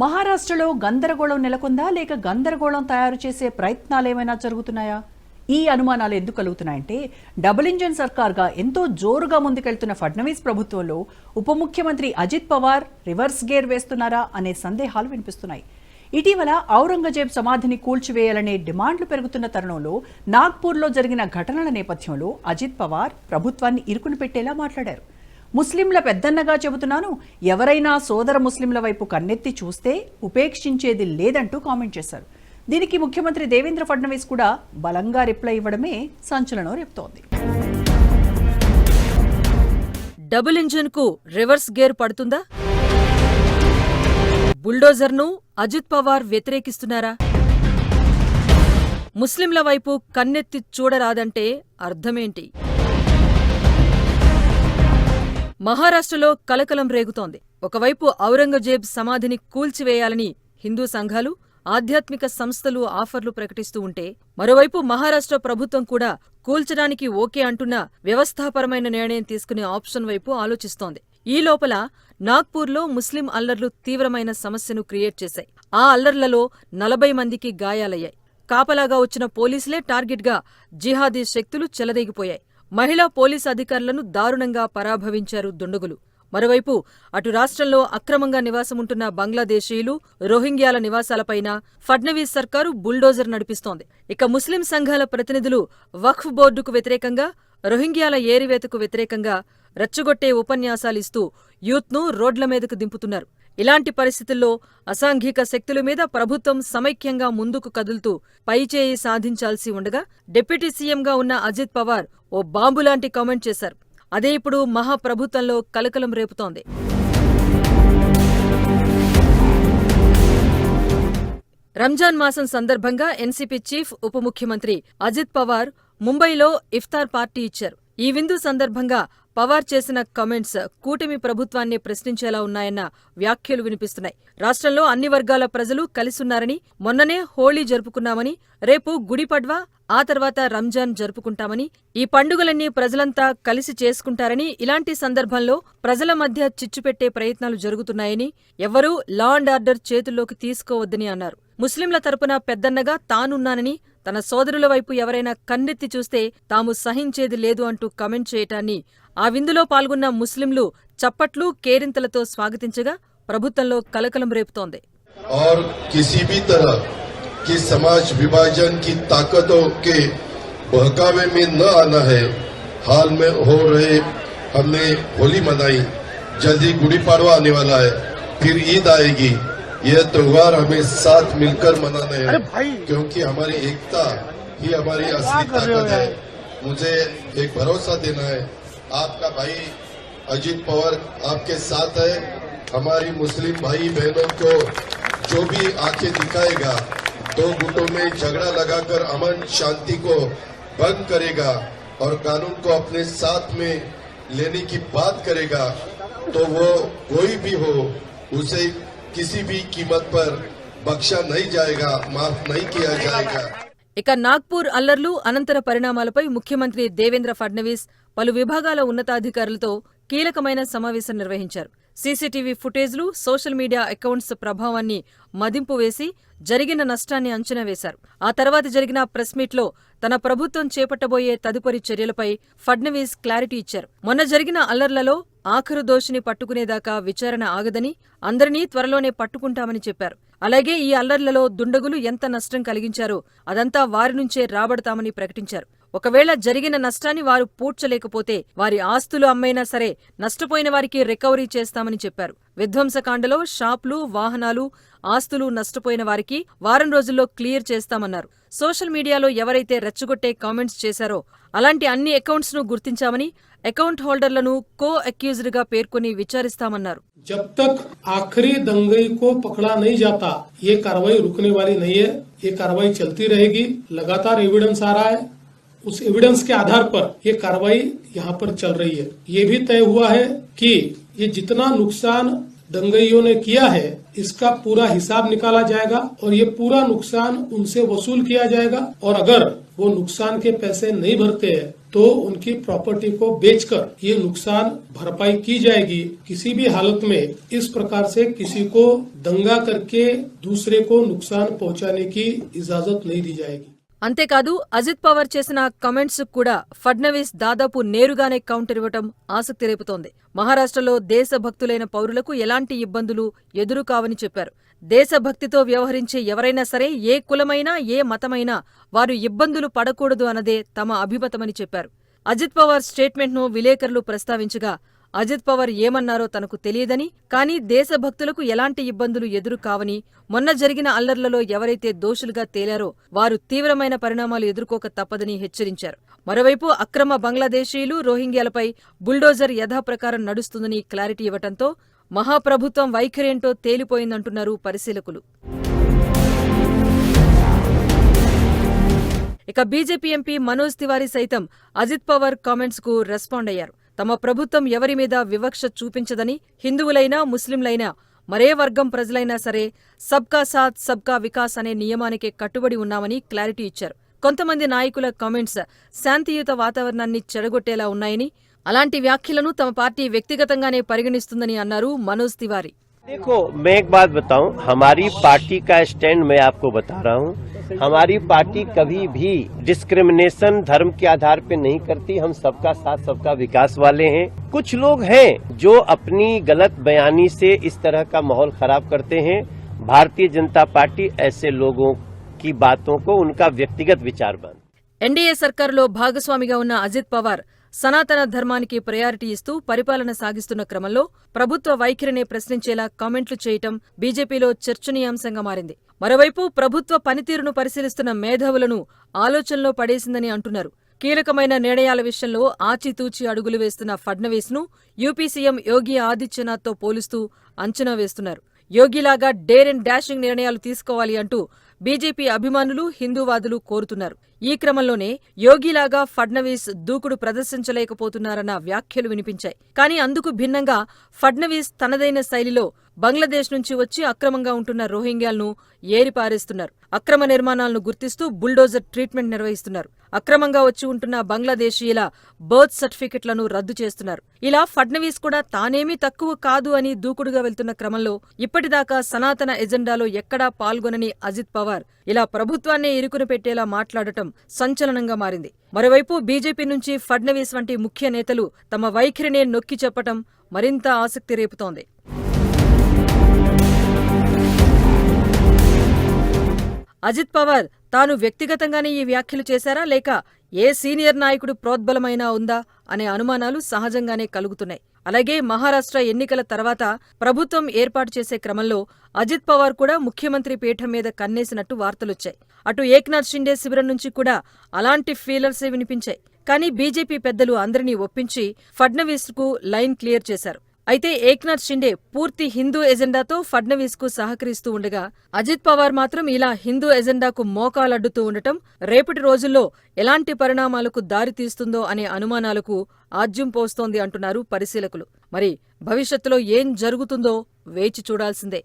మహారాష్ట్రలో గందరగోళం నెలకొందా? లేక గందరగోళం తయారు చేసే ప్రయత్నాలు ఏమైనా జరుగుతున్నాయా? ఈ అనుమానాలు ఎందుకు కలుగుతున్నాయంటే డబుల్ ఇంజన్ సర్కార్గా ఎంతో జోరుగా ముందుకెళ్తున్న ఫడ్నవీస్ ప్రభుత్వంలో ఉప ముఖ్యమంత్రి అజిత్ పవార్ రివర్స్ గేర్ వేస్తున్నారా అనే సందేహాలు వినిపిస్తున్నాయి. ఇటీవల ఔరంగజేబ్ సమాధిని కూల్చివేయాలనే డిమాండ్లు పెరుగుతున్న తరుణంలో నాగ్పూర్లో జరిగిన ఘటనల నేపథ్యంలో అజిత్ పవార్ ప్రభుత్వాన్ని ఇరుకుని పెట్టేలా మాట్లాడారు. ముస్లింల పెద్దన్నగా చెబుతున్నాను. ఎవరైనా సోదర ముస్లింల వైపు కన్నెత్తి చూస్తే ఉపేక్షించేది లేదంటూ కామెంట్ చేశారు. దీనికి ముఖ్యమంత్రి దేవేంద్ర ఫడ్నవీస్ కూడా బలంగా రిప్లై ఇవ్వడమే సంచలనం రేపుతోంది. డబుల్ ఇంజిన్కు రివర్స్ గేర్ పడుతుందా? బుల్డోజర్ను అజిత్ పవార్ వ్యతిరేకిస్తున్నారా? ముస్లింల వైపు కన్నెత్తి చూడరాదంటే అర్థమేంటి? మహారాష్ట్రలో కలకలం రేగుతోంది. ఒకవైపు ఔరంగజేబ్ సమాధిని కూల్చివేయాలని హిందూ సంఘాలు ఆధ్యాత్మిక సంస్థలు ఆఫర్లు ప్రకటిస్తూ ఉంటే మరోవైపు మహారాష్ట్ర ప్రభుత్వం కూడా కూల్చడానికి ఓకే అంటున్న వ్యవస్థాపరమైన నిర్ణయం తీసుకునే ఆప్షన్ వైపు ఆలోచిస్తోంది. ఈ లోపల నాగ్పూర్లో ముస్లిం అల్లర్లు తీవ్రమైన సమస్యను క్రియేట్ చేశాయి. ఆ అల్లర్లలో నలభై మందికి గాయాలయ్యాయి. కాపలాగా వచ్చిన పోలీసులే టార్గెట్గా జిహాదీ శక్తులు చెలరేగిపోయాయి. మహిళా పోలీస్ అధికారులను దారుణంగా పరాభవించారు దుండగులు. మరోవైపు అటు రాష్ట్రంలో అక్రమంగా నివాసముంటున్న బంగ్లాదేశీయులు రోహింగ్యాల నివాసాలపైన ఫడ్నవీస్ సర్కారు బుల్డోజర్ నడిపిస్తోంది. ఇక ముస్లిం సంఘాల ప్రతినిధులు వక్ఫ్ బోర్డుకు వ్యతిరేకంగా రోహింగ్యాల ఏరివేతకు వ్యతిరేకంగా రెచ్చగొట్టే ఉపన్యాసాలిస్తూ యూత్ను రోడ్ల మీదకు దింపుతున్నారు. ఇలాంటి పరిస్థితుల్లో అసాంఘిక శక్తుల మీద ప్రభుత్వం సమైక్యంగా ముందుకు కదులుతూ పైచేయి సాధించాల్సి ఉండగా డిప్యూటీ సీఎంగా ఉన్న అజిత్ పవార్ ఓ బాంబులాంటి కామెంట్ చేశారు. అదే ఇప్పుడు మహాప్రభుత్వంలో కలకలం రేపుతోంది. రంజాన్ మాసం సందర్భంగా ఎన్సీపీ చీఫ్ ఉప ముఖ్యమంత్రి అజిత్ పవార్ ముంబైలో ఇఫ్తార్ పార్టీ ఇచ్చారు. ఈ విందు సందర్భంగా పవార్ చేసిన కమెంట్స్ కూటమి ప్రభుత్వాన్ని ప్రశ్నించేలా ఉన్నాయన్న వ్యాఖ్యలు వినిపిస్తున్నాయి. రాష్ట్రంలో అన్ని వర్గాల ప్రజలు కలిసున్నారని మొన్ననే హోళీ జరుపుకున్నామని రేపు గుడిపడ్వా ఆ తర్వాత రంజాన్ జరుపుకుంటామని ఈ పండుగలన్నీ ప్రజలంతా కలిసి చేసుకుంటారని ఇలాంటి సందర్భంలో ప్రజల మధ్య చిచ్చుపెట్టే ప్రయత్నాలు జరుగుతున్నాయని ఎవ్వరూ లా అండ్ ఆర్డర్ చేతుల్లోకి తీసుకోవద్దని అన్నారు. ముస్లింల తరపున పెద్దన్నగా తానున్నానని తన సోదరుల వైపు ఎవరైనా కన్నెత్తి చూస్తే తాము సహించేది లేదు అంటూ కమెంట్ చేయటాన్ని ఆ విందులో పాల్గొన్న ముస్లింలు చప్పట్లు కేరింతలతో స్వాగతించగా ప్రభుత్వంలో కలకలం రేపుతోంది और किसी भी तरह की समाज विभाजन की ताकतों के बहकावे में न आना है हाल में हो रहे हमने होली मनाई जल्दी गुड़ी पाड़वा आने वाला है फिर ईद आएगी यह त्योहार हमें साथ मिलकर मनाना है क्योंकि हमारी एकता ही हमारी असली ताकत है मुझे एक भरोसा देना है आपका भाई अजीत पवार आपके साथ है हमारी मुस्लिम भाई बहनों को जो भी आंखें दिखाएगा दो गुटों में झगड़ा लगाकर अमन शांति को भंग करेगा और कानून को अपने साथ में लेने की बात करेगा तो वो कोई भी हो उसे किसी भी कीमत पर बख्शा नहीं जाएगा माफ नहीं किया जाएगा ఇక నాగ్పూర్ అల్లర్లు అనంతర పరిణామాలపై ముఖ్యమంత్రి దేవేంద్ర ఫడ్నవీస్ పలు విభాగాల ఉన్నతాధికారులతో కీలకమైన సమావేశం నిర్వహించారు. సీసీటీవీ ఫుటేజ్లు సోషల్ మీడియా అకౌంట్స్ ప్రభావాన్ని మదింపు వేసి జరిగిన నష్టాన్ని అంచనా వేశారు. ఆ తర్వాత జరిగిన ప్రెస్ మీట్లో తన ప్రభుత్వం చేపట్టబోయే తదుపరి చర్యలపై ఫడ్నవీస్ క్లారిటీ ఇచ్చారు. మొన్న జరిగిన అల్లర్లలో ఆఖరు దోషిని పట్టుకునేదాకా విచారణ ఆగదని అందరినీ త్వరలోనే పట్టుకుంటామని చెప్పారు. అలాగే ఈ అల్లర్లలో దుండగులు ఎంత నష్టం కలిగించారో అదంతా వారి నుంచే రాబడతామని ప్రకటించారు. ఒకవేళ జరిగిన నష్టాన్ని వారు పూడ్చలేకపోతే వారి ఆస్తులు అమ్మైనా సరే నష్టపోయిన వారికి రికవరీ చేస్తామని చెప్పారు విధ్వంసకాండలో షాపులు వాహనాలు ఆస్తులు నష్టపోయిన వారికి వారం రోజుల్లో క్లియర్ చేస్తామన్నారు సోషల్ మీడియాలో ఎవరైతే రెచ్చగొట్టే కామెంట్స్ చేశారో అలాంటి అన్ని అకౌంట్స్ ను గుర్తించామని అకౌంట్ హోల్డర్లను కో అక్యూజ్డ్ గా పేర్కొని విచారిస్తామన్నారు जब तक आखिरी दंगई को पकड़ा नहीं जाता ये कार्रवाई रुकने वाली नहीं है ये कार्रवाई चलती रहेगी लगातार एविडेंस आ रहा है उस एविडेंस के आधार पर ये कार्रवाई यहाँ पर चल रही है। ये भी तय हुआ है कि ये जितना नुकसान दंगइयों ने किया है, इसका पूरा हिसाब निकाला जाएगा और ये पूरा नुकसान उनसे वसूल किया जाएगा और अगर वो नुकसान के पैसे नहीं भरते हैं तो उनकी प्रॉपर्टी को बेचकर ये नुकसान भरपाई की जाएगी। किसी भी हालत में इस प्रकार से किसी को दंगा करके दूसरे को नुकसान पहुँचाने की इजाज़त नहीं दी जाएगी। అంతేకాదు అజిత్ పవార్ చేసిన కమెంట్స్ కూడా ఫడ్నవీస్ దాదాపు నేరుగానే కౌంటర్ ఇవ్వటం ఆసక్తి రేపుతోంది. మహారాష్ట్రలో దేశభక్తులైన పౌరులకు ఎలాంటి ఇబ్బందులు ఎదురు కావని చెప్పారు. దేశభక్తితో వ్యవహరించే ఎవరైనా సరే ఏ కులమైనా ఏ మతమైనా వారు ఇబ్బందులు పడకూడదు అన్నదే తమ అభిమతమని చెప్పారు. అజిత్ పవార్ స్టేట్మెంట్ను విలేకరులు ప్రస్తావించగా అజిత్ పవార్ ఏమన్నారో తనకు తెలియదని కానీ దేశభక్తులకు ఎలాంటి ఇబ్బందులు ఎదురు కావని మొన్న జరిగిన అల్లర్లలో ఎవరైతే దోషులుగా తేలారో వారు తీవ్రమైన పరిణామాలు ఎదుర్కోక తప్పదని హెచ్చరించారు. మరోవైపు అక్రమ బంగ్లాదేశీయులు రోహింగ్యాలపై బుల్డోజర్ యథాప్రకారం నడుస్తుందని క్లారిటీ ఇవ్వటంతో మహాప్రభుత్వం వైఖరేంటో తేలిపోయిందంటున్నారు పరిశీలకులు. ఇక బీజేపీ ఎంపీ మనోజ్ తివారీ సైతం అజిత్ పవార్ కామెంట్స్కు రెస్పాండ్ అయ్యారు. తమ ప్రభుత్వం ఎవరి మీద వివక్ష చూపించదని హిందువులైనా ముస్లింలైనా మరే వర్గం ప్రజలైనా సరే సబ్కా సాత్ సబ్కా వికాస్ అనే నియమానికే కట్టుబడి ఉన్నామని క్లారిటీ ఇచ్చారు కొంతమంది నాయకుల కామెంట్స్ శాంతియుత వాతావరణాన్ని చెడగొట్టేలా ఉన్నాయని అలాంటి వ్యాఖ్యలను తమ పార్టీ వ్యక్తిగతంగానే పరిగణిస్తుందని అన్నారు మనోజ్ తివారీ देखो मैं एक बात बताऊं हमारी पार्टी का स्टैंड मैं आपको बता रहा हूं हमारी पार्टी कभी भी डिस्क्रिमिनेशन धर्म के आधार पे नहीं करती हम सबका साथ सबका विकास वाले हैं कुछ लोग हैं जो अपनी गलत बयानी से इस तरह का माहौल खराब करते हैं भारतीय जनता पार्टी ऐसे लोगों की बातों को उनका व्यक्तिगत विचार मान ఎన్డీఏ సర్కారులో భాగస్వామిగా ఉన్న అజిత్ పవార్ సనాతన ధర్మానికి ప్రయారిటీ ఇస్తూ పరిపాలన సాగిస్తున్న క్రమంలో ప్రభుత్వ వైఖరినే ప్రశ్నించేలా కామెంట్లు చేయటం బీజేపీలో చర్చనీయాంశంగా మారింది. మరోవైపు ప్రభుత్వ పనితీరును పరిశీలిస్తున్న మేధావులను ఆలోచనలో పడేసిందని అంటున్నారు. కీలకమైన నిర్ణయాల విషయంలో ఆచితూచి అడుగులు వేస్తున్న ఫడ్నవీస్ను యూపీ సీఎం యోగి ఆదిత్యనాథ్తో పోలుస్తూ అంచనా వేస్తున్నారు. యోగిలాగా డేర్ అండ్ డాషింగ్ నిర్ణయాలు తీసుకోవాలి అంటూ బీజేపీ అభిమానులు హిందూవాదులు కోరుతున్నారు. ఈ క్రమంలోనే యోగిలాగా ఫడ్నవీస్ దూకుడు ప్రదర్శించలేకపోతున్నారన్న వ్యాఖ్యలు వినిపించాయి. కానీ అందుకు భిన్నంగా ఫడ్నవీస్ తనదైన శైలిలో బంగ్లాదేశ్ నుంచి వచ్చి అక్రమంగా ఉంటున్న రోహింగ్యాలను ఏరిపారేస్తున్నారు. అక్రమ నిర్మాణాలను గుర్తిస్తూ బుల్డోజర్ ట్రీట్మెంట్ నిర్వహిస్తున్నారు. అక్రమంగా వచ్చి ఉంటున్న బంగ్లాదేశీయుల బర్త్ సర్టిఫికెట్లను రద్దు చేస్తున్నారు. ఇలా ఫడ్నవీస్ కూడా తానేమీ తక్కువ కాదు అని దూకుడుగా వెళ్తున్న క్రమంలో ఇప్పటిదాకా సనాతన ఎజెండాలో ఎక్కడా పాల్గొనని అజిత్ పవార్ ఇలా ప్రభుత్వాన్నే ఇరుకున పెట్టేలా మాట్లాడటం సంచలనంగా మారింది. మరోవైపు బీజేపీ నుంచి ఫడ్నవీస్ వంటి ముఖ్య నేతలు తమ వైఖరినే నొక్కి చెప్పటం మరింత ఆసక్తి రేపుతోంది. అజిత్ పవార్ తాను వ్యక్తిగతంగానే ఈ వ్యాఖ్యలు చేశారా? లేక ఏ సీనియర్ నాయకుడు ప్రోద్బలమైనా ఉందా? అనే అనుమానాలు సహజంగానే కలుగుతున్నాయి. అలాగే మహారాష్ట్ర ఎన్నికల తర్వాత ప్రభుత్వం ఏర్పాటు చేసే క్రమంలో అజిత్ పవార్ కూడా ముఖ్యమంత్రి పీఠం మీద కన్నేసినట్టు వార్తలొచ్చాయి. అటు ఏక్నాథ్ షిండే శిబిరం నుంచి కూడా అలాంటి ఫీలర్సే వినిపించాయి. కానీ బీజేపీ పెద్దలు అందరినీ ఒప్పించి ఫడ్నవీస్కు లైన్ క్లియర్ చేశారు. అయితే ఏక్నాథ్ షిండే పూర్తి హిందూ ఎజెండాతో ఫడ్నవీస్కు సహకరిస్తూ ఉండగా అజిత్ పవార్ మాత్రం ఇలా హిందూ ఎజెండాకు మోకాలడ్డుతూ ఉండటం రేపటి రోజుల్లో ఎలాంటి పరిణామాలకు దారితీస్తుందో అనే అనుమానాలకు ఆజ్యం పోస్తోంది అంటున్నారు పరిశీలకులు. మరి భవిష్యత్తులో ఏం జరుగుతుందో వేచి చూడాల్సిందే.